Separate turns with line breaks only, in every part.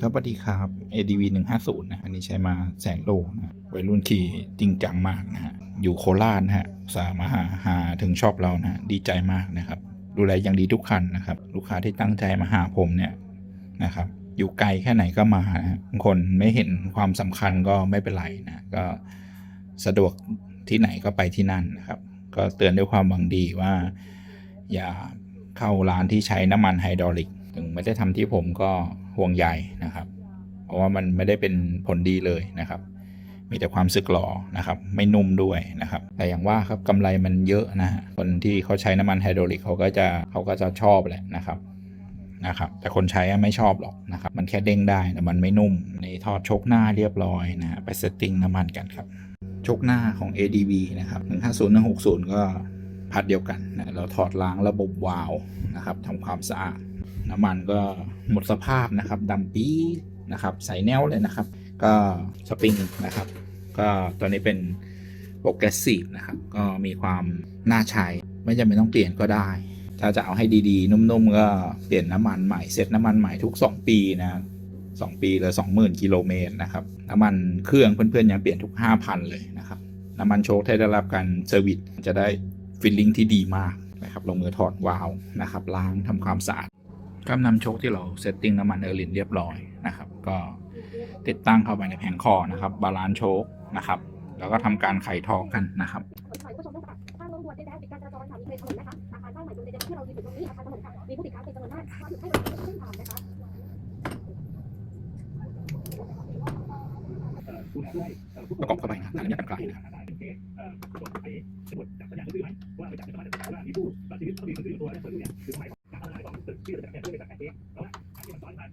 ครับสวัสดีครับ ADV 150นะ อันนี้ใช้มาแสนโลนะวัยรุ่นขี่จริงจังมากนะฮะ อยู่โคราชนะฮะ สามาหาหาถึงชอบเรานะ ดีใจมากนะครับ ดูแลอย่างดีทุกคันนะครับ ลูกค้าที่ตั้งใจมาหาผมเนี่ยนะครับ อยู่ไกลแค่ไหนก็มานะฮะบางคนไม่เห็นความสำคัญก็ไม่เป็นไรนะ ก็สะดวกที่ไหนก็ไปที่นั่นนะครับ ก็เตือนด้วยความหวังดีว่า อย่าเข้าร้านที่ใช้น้ำมันไฮดรอลิก ถึงไม่ได้ทำที่ผมก็ห่วงใยนะครับ เพราะว่ามันไม่ได้เป็นผลดีเลยนะครับ มีแต่ความสึกหรอนะครับ ไม่นุ่มด้วยนะครับ แต่อย่างว่าครับกำไรมันเยอะนะคนที่เขาใช้น้ำมันไฮดรอลิกเขาก็จะเขาก็จะชอบแหละนะครับนะครับแต่คนใช้ไม่ชอบหรอกนะครับมันแค่เด้งได้แต่มันไม่นุ่มในทอดชกหน้าเรียบร้อยนะฮะไปเซตติ้งน้ำมันกันครับชกหน้าของ ADB นะครับ150 160 ก็พัดเดียวกันนะเราถอดล้างระบบวาล์วนะครับทำความสะอาด น้ำมันก็หมดสภาพนะครับดำปีนะครับใส่แนวเลยนะครับ ก็สปริงนะครับ ก็ตัวนี้เป็นโปรเกรสซีฟนะครับ ก็มีความน่าใช้ไม่จำเป็นต้องเปลี่ยนก็ได้ ถ้าจะเอาให้ดีๆ นุ่มๆ ก็เปลี่ยนน้ำมันใหม่เซ็ตน้ำมันใหม่ทุก 2 ปีนะสองปีเลย20,000กิโลเมตรนะครับ น้ำมันเครื่องเพื่อนๆยังเปลี่ยนทุก 5,000 เลยนะครับ น้ำมันโชคได้รับการเซอร์วิสจะได้ฟิลลิ่งที่ดีมากนะครับ ลงมือถอดวาล์วนะครับล้างทำความสะอาด ก็นำโชคที่เราเซตติ้งน้ำมันเออร์ลินเรียบร้อยนะครับ ก็ติดตั้งเข้าไปในแผงคอนะครับ บาลานซ์โชคนะครับ แล้วก็ทำการไขทองกันนะครับ
ขอถ่ายผู้ชมด้วยค่ะทางลงด่วนดินแดงปิดกาจาจรค่ะมีเครนะคะอาคารสร้างใหม่บนดินแดงที่เรายืนอยู่ตรงนี้อา คารถนนค่ะมี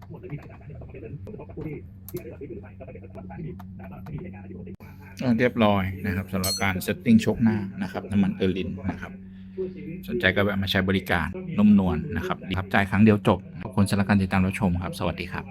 ผู้ติดค้างเป็นจำนวนมากมาหยุดให้รถขึ้นผ่านนะคะ
ประกอบเข้าไปนะครับทางระยะไกลนะครับก็เรียบร้อยนะครับสำหรับการเซตติ้งชกหน้านะครับน้ำมันเออร์ลินนะครับสนใจก็แวะมาใช้บริการนุ่มนวลนะครับประทับใจครั้งเดียวจบขอบคุณสำหรับการติดตามรับชมครับ สวัสดีครับ